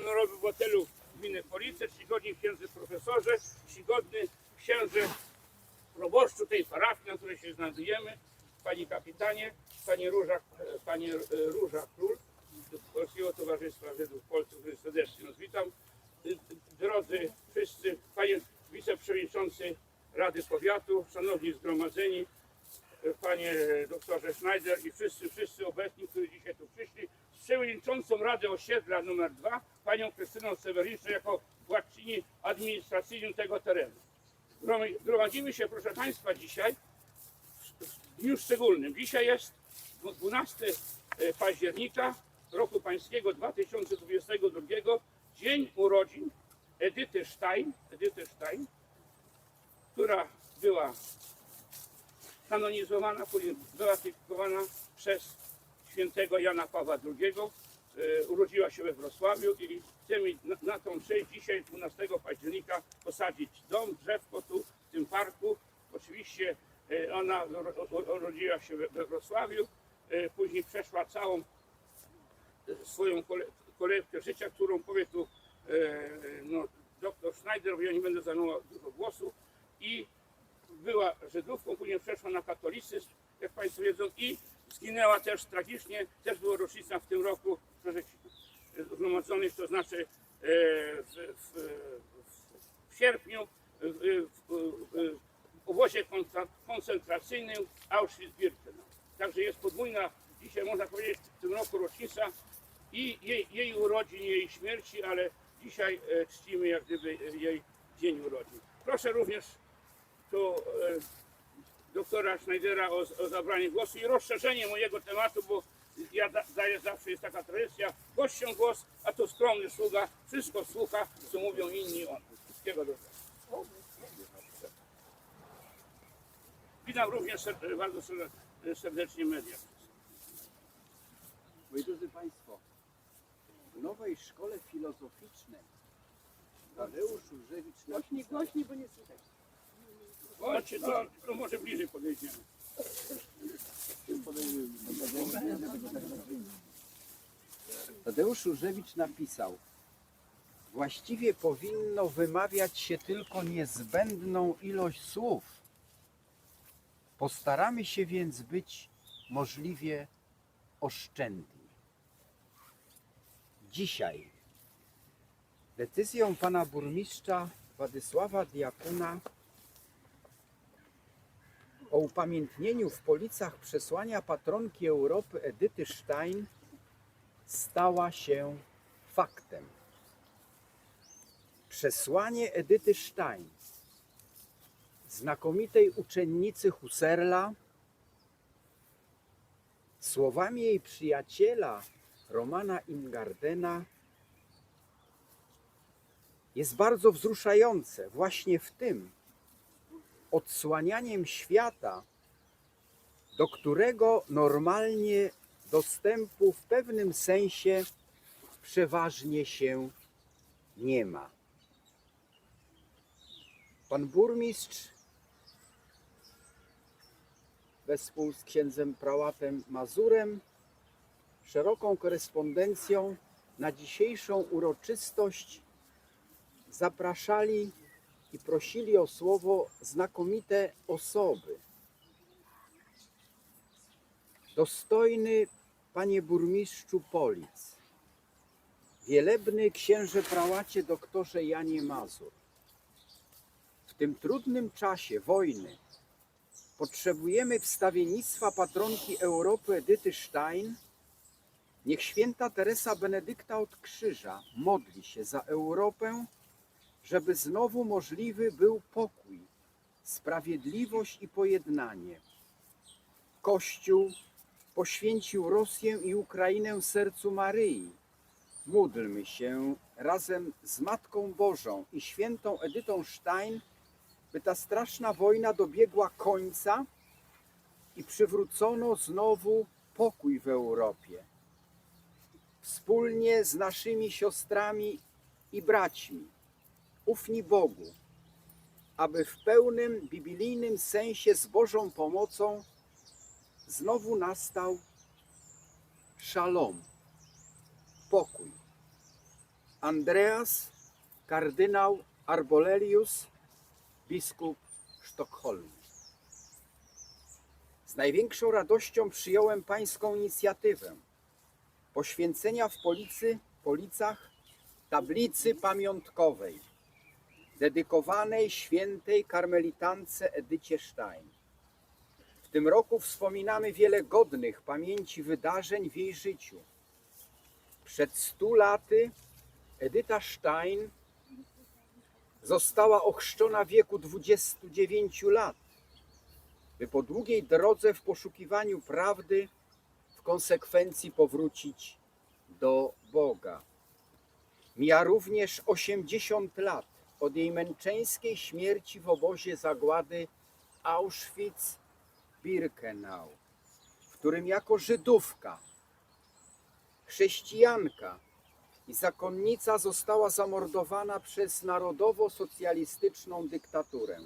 honorowy obywatelu gminy Police, czcigodni księdzy profesorze, czcigodny księże proboszczu tej parafii, na której się znajdujemy, pani kapitanie, pani Róża, pani Róża Król Polskiego Towarzystwa Żydów Polskich, których serdecznie nas witam. Drodzy wszyscy, panie wiceprzewodniczący Rady Powiatu, szanowni zgromadzeni, panie doktorze Schneider i wszyscy, wszyscy obecni, którzy dzisiaj tu przyszli, przewodniczącą Rady Osiedla numer 2, panią Krystyną Seweryńską jako władczyni administracyjną tego terenu. Gromadzimy się, proszę Państwa, dzisiaj w dniu szczególnym. Dzisiaj jest 12 października roku pańskiego 2022, dzień urodzin Edyty Stein, Edyty Stein, która była kanonizowana, później beatyfikowana przez świętego Jana Pawła II. E, Urodziła się we Wrocławiu i chcemy na, tą cześć dzisiaj 12 października posadzić dom, drzewko tu w tym parku. Oczywiście e, ona uro- uro- urodziła się we, Wrocławiu, e, później przeszła całą swoją kole, kolejkę życia, którą powie tu no, doktor Schneider, bo ja nie będę zajmował dużo głosu i była Żydówką, później przeszła na katolicyzm, jak Państwo wiedzą, i zginęła też tragicznie, też była rocznica w tym roku przeżyć zgromadzonych, to znaczy e, w, w, w sierpniu w, w, w, w obozie koncentracyjnym Auschwitz-Birkenau. Także jest podwójna, dzisiaj można powiedzieć, w tym roku rocznica i jej, jej urodzin, jej śmierci, ale dzisiaj e, czcimy jak gdyby e, jej dzień urodzin. Proszę również tu e, doktora Schneidera o, o zabranie głosu i rozszerzenie mojego tematu, bo ja da, daję zawsze, jest taka tradycja, gościom głos, a to skromny sługa, wszystko słucha, co mówią inni o nim. Wszystkiego dobrego. Witam również ser- bardzo ser- serdecznie media. Moi drodzy Państwo, w nowej szkole filozoficznej Tadeusz Różewicz Głośniej, głośniej, bo nie słychać. To, to może bliżej podejdziemy. Tadeusz Różewicz napisał Właściwie powinno wymawiać się tylko niezbędną ilość słów. Postaramy się więc być możliwie oszczędni. Dzisiaj decyzją pana burmistrza Władysława Diakuna o upamiętnieniu w Policach przesłania patronki Europy Edyty Stein stała się faktem. Przesłanie Edyty Stein, znakomitej uczennicy Husserla, słowami jej przyjaciela Romana Ingardena, jest bardzo wzruszające właśnie w tym odsłanianiem świata, do którego normalnie dostępu w pewnym sensie przeważnie się nie ma. Pan burmistrz wespół z księdzem prałatem Mazurem szeroką korespondencją na dzisiejszą uroczystość zapraszali i prosili o słowo znakomite osoby. Dostojny panie burmistrzu Polic, wielebny księże prałacie doktorze Janie Mazur. W tym trudnym czasie wojny potrzebujemy wstawiennictwa patronki Europy Edyty Stein. Niech święta Teresa Benedykta od Krzyża modli się za Europę, żeby znowu możliwy był pokój, sprawiedliwość i pojednanie. Kościół poświęcił Rosję i Ukrainę sercu Maryi. Módlmy się razem z Matką Bożą i świętą Edytą Stein, by ta straszna wojna dobiegła końca i przywrócono znowu pokój w Europie. Wspólnie z naszymi siostrami i braćmi, ufni Bogu, aby w pełnym biblijnym sensie z Bożą pomocą znowu nastał szalom, pokój. Andreas, kardynał Arbolelius, biskup Sztokholmu. Z największą radością przyjąłem pańską inicjatywę poświęcenia w Policy, Policach tablicy pamiątkowej dedykowanej świętej karmelitance Edycie Stein. W tym roku wspominamy wiele godnych pamięci wydarzeń w jej życiu. Przed stu laty Edyta Stein została ochrzczona w wieku 29 lat, by po długiej drodze w poszukiwaniu prawdy w konsekwencji powrócić do Boga. Mija również 80 lat od jej męczeńskiej śmierci w obozie zagłady Auschwitz-Birkenau, w którym jako Żydówka, chrześcijanka i zakonnica została zamordowana przez narodowo-socjalistyczną dyktaturę.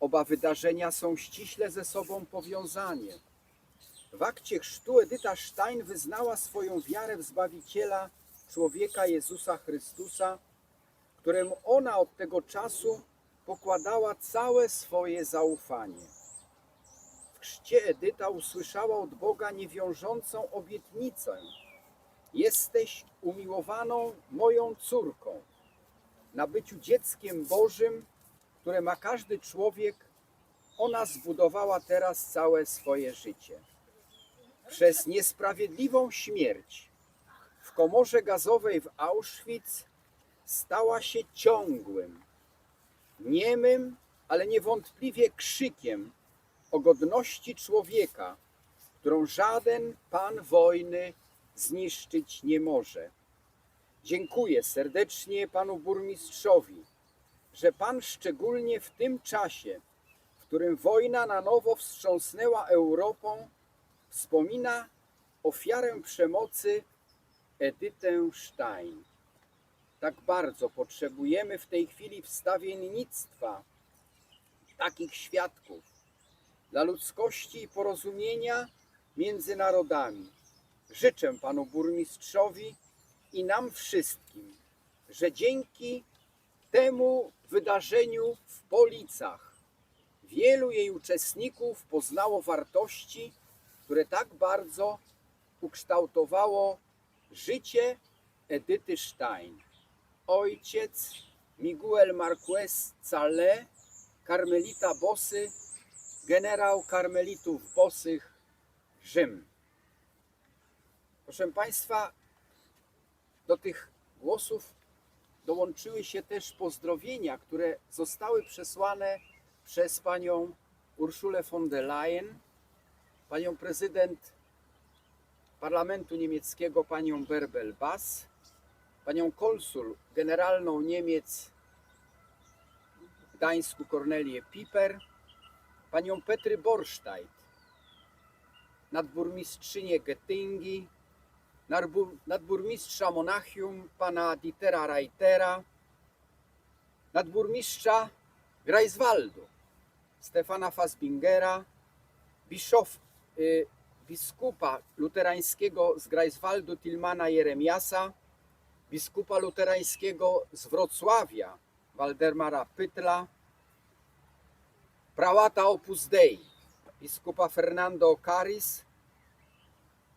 Oba wydarzenia są ściśle ze sobą powiązane. W akcie chrztu Edyta Stein wyznała swoją wiarę w Zbawiciela człowieka Jezusa Chrystusa, któremu ona od tego czasu pokładała całe swoje zaufanie. W chrzcie Edyta usłyszała od Boga niewiążącą obietnicę: Jesteś umiłowaną moją córką. Na byciu dzieckiem Bożym, które ma każdy człowiek, ona zbudowała teraz całe swoje życie. Przez niesprawiedliwą śmierć w komorze gazowej w Auschwitz stała się ciągłym, niemym, ale niewątpliwie krzykiem o godności człowieka, którą żaden pan wojny zniszczyć nie może. Dziękuję serdecznie panu burmistrzowi, że pan szczególnie w tym czasie, w którym wojna na nowo wstrząsnęła Europą, wspomina ofiarę przemocy Edytę Stein. Tak bardzo potrzebujemy w tej chwili wstawiennictwa takich świadków dla ludzkości i porozumienia między narodami. Życzę panu burmistrzowi i nam wszystkim, że dzięki temu wydarzeniu w Policach wielu jej uczestników poznało wartości, które tak bardzo ukształtowało życie Edyty Stein. Ojciec Miguel Marquez Cale, karmelita Bosy, generał karmelitów Bosych, Rzym. Proszę Państwa, do tych głosów dołączyły się też pozdrowienia, które zostały przesłane przez panią Urszulę von der Leyen, panią prezydent Parlamentu Niemieckiego, panią Berbel Bass, panią konsul generalną Niemiec w Gdańsku Kornelię Piper, panią Petry Borsztajt, nadburmistrzynię Gettingi, nadbur- nadburmistrza Monachium pana Dietera Reitera, nadburmistrza Greifswaldu Stefana Fassbingera, biszof, y, biskupa luterańskiego z Greifswaldu Tilmana Jeremiasa, biskupa luterańskiego z Wrocławia Waldemara Pytla, prałata Opus Dei, biskupa Fernando Caris,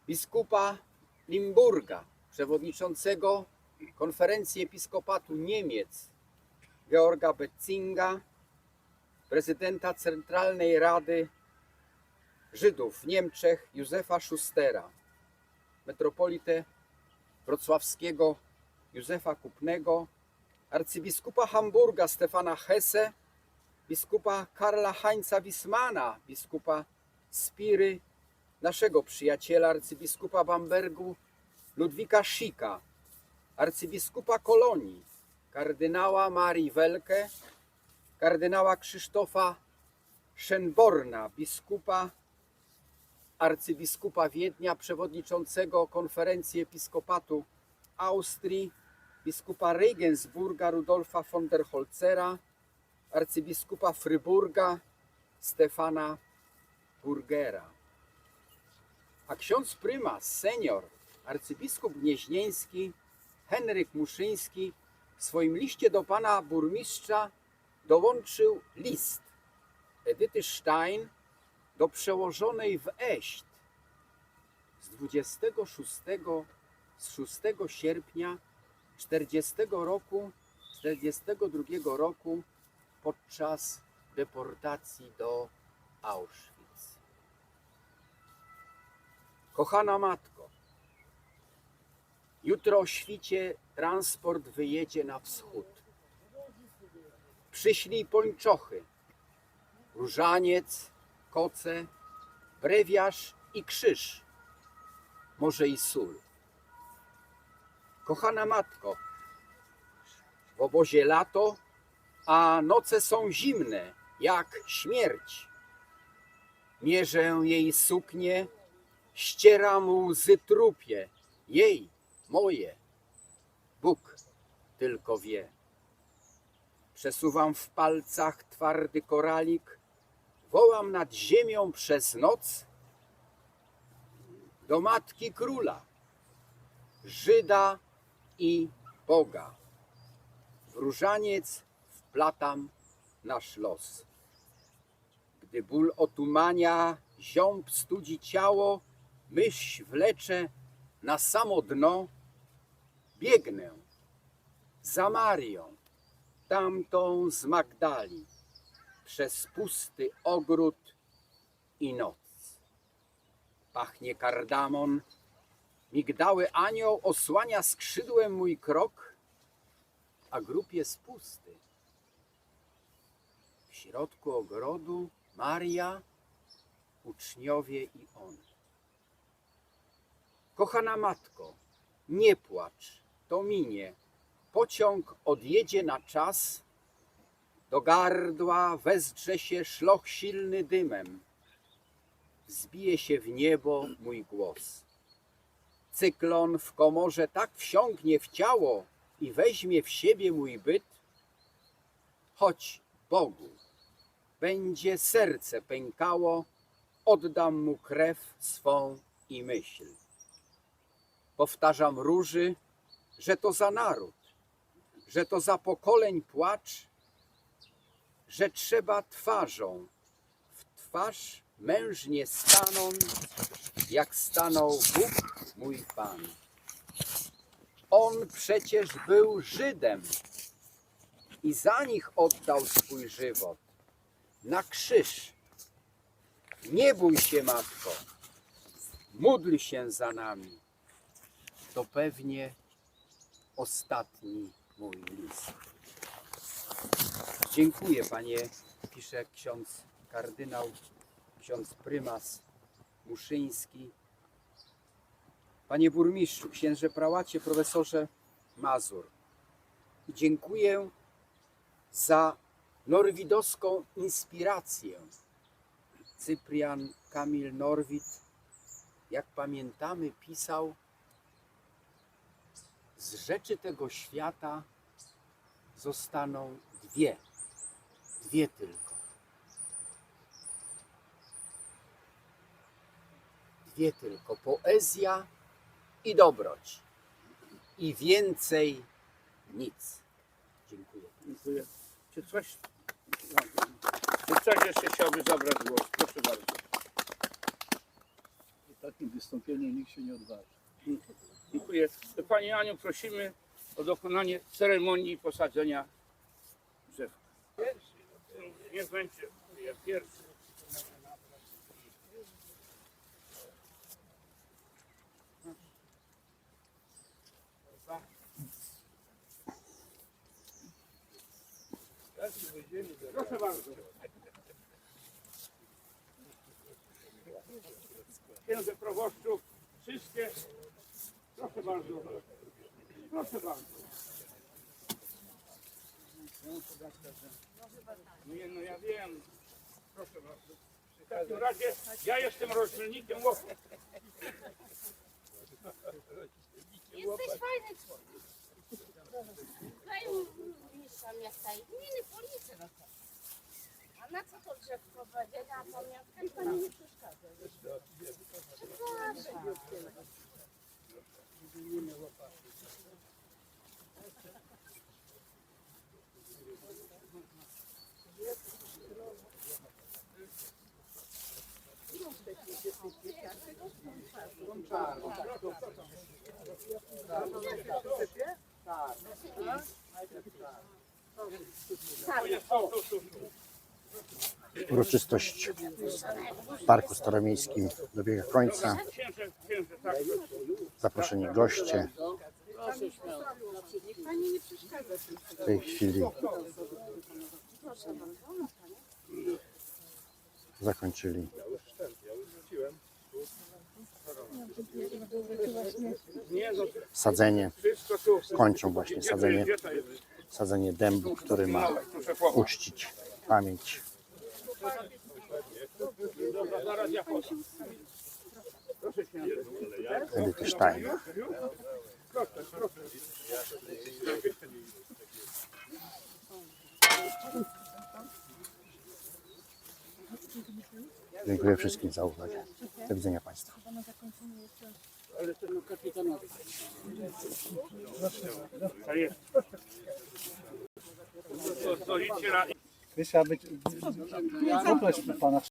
biskupa Limburga, przewodniczącego konferencji episkopatu Niemiec Georga Betzinga, prezydenta Centralnej Rady Żydów w Niemczech Józefa Schustera, metropolitę wrocławskiego Józefa Kupnego, arcybiskupa Hamburga Stefana Hesse, biskupa Karla Heinza Wismana, biskupa Spiry, naszego przyjaciela arcybiskupa Bambergu Ludwika Schicka, arcybiskupa Kolonii, kardynała Marii Welke, kardynała Krzysztofa Szenborna, biskupa arcybiskupa Wiednia, przewodniczącego konferencji episkopatu Austrii, biskupa Regensburga Rudolfa von der Holzera, arcybiskupa Fryburga Stefana Burgera. A ksiądz prymas, senior, arcybiskup gnieźnieński Henryk Muszyński w swoim liście do pana burmistrza dołączył list Edyty Stein do przełożonej w Eść z 26, z 6 sierpnia 40 roku, 42 roku podczas deportacji do Auschwitz. Kochana matko, jutro o świcie transport wyjedzie na wschód. Przyślij pończochy, różaniec, koce, brewiarz i krzyż, może i sól. Kochana matko, w obozie lato, a noce są zimne, jak śmierć. Mierzę jej suknię, ścieram łzy trupie, jej, moje. Bóg tylko wie. Przesuwam w palcach twardy koralik, wołam nad ziemią przez noc do matki króla, Żyda i Boga. W różaniec wplatam nasz los. Gdy ból otumania, ziąb studzi ciało, myśl wlecze na samo dno, biegnę za Marią, tamtą z Magdali, przez pusty ogród i noc. Pachnie kardamon, migdały anioł osłania skrzydłem mój krok, a grób jest pusty. W środku ogrodu Maria, uczniowie i on. Kochana matko, nie płacz, to minie. Pociąg odjedzie na czas. Do gardła wezдрze się szloch silny dymem. Wzbije się w niebo mój głos. Cyklon w komorze tak wsiąknie w ciało i weźmie w siebie mój byt, choć Bogu będzie serce pękało, oddam mu krew swą i myśl. Powtarzam róży, że to za naród, że to za pokoleń płacz, że trzeba twarzą w twarz mężnie stanąć, jak stanął Bóg mój Pan. On przecież był Żydem i za nich oddał swój żywot na krzyż. Nie bój się, matko, módl się za nami. To pewnie ostatni mój list. Dziękuję, panie, pisze ksiądz kardynał, ksiądz prymas Muszyński. Panie burmistrzu, księże prałacie, profesorze Mazur. Dziękuję za norwidowską inspirację. Cyprian Kamil Norwid, jak pamiętamy, pisał z rzeczy tego świata zostaną dwie. Dwie tylko. Dwie tylko. Poezja i dobroć. I więcej nic. Dziękuję. Dziękuję. Czy coś, czy coś jeszcze chciałby zabrać głos? Proszę bardzo. W takim wystąpieniu nikt się nie odważy. Dziękuję. Pani Aniu, prosimy o dokonanie ceremonii posadzenia drzew. Pierwszy, niech będzie pierwszy. Proszę bardzo. Księże proboszczu, wszystkie Proszę bardzo. Proszę bardzo. Nie, no ja wiem. Proszę bardzo. W takim razie ja jestem rozdzielnikiem łopot. Jesteś fajny człowiek pamiątka i gminy policzę no to. A na co to drzewko będzie? Na pamiątkę i pani nie przeszkadza. Przepraszam. Tak. Uroczystość w Parku Staromiejskim dobiega końca. Zaproszeni goście. W tej chwili zakończyli Nie, sadzenie. Kończą właśnie sadzenie, sadzenie dębu, który ma uczcić pamięć. Edyty Stein. Dziękuję wszystkim za uwagę. Do widzenia Państwu. Jest. To, to idźcie na, Wiesz, aby... Poproś pana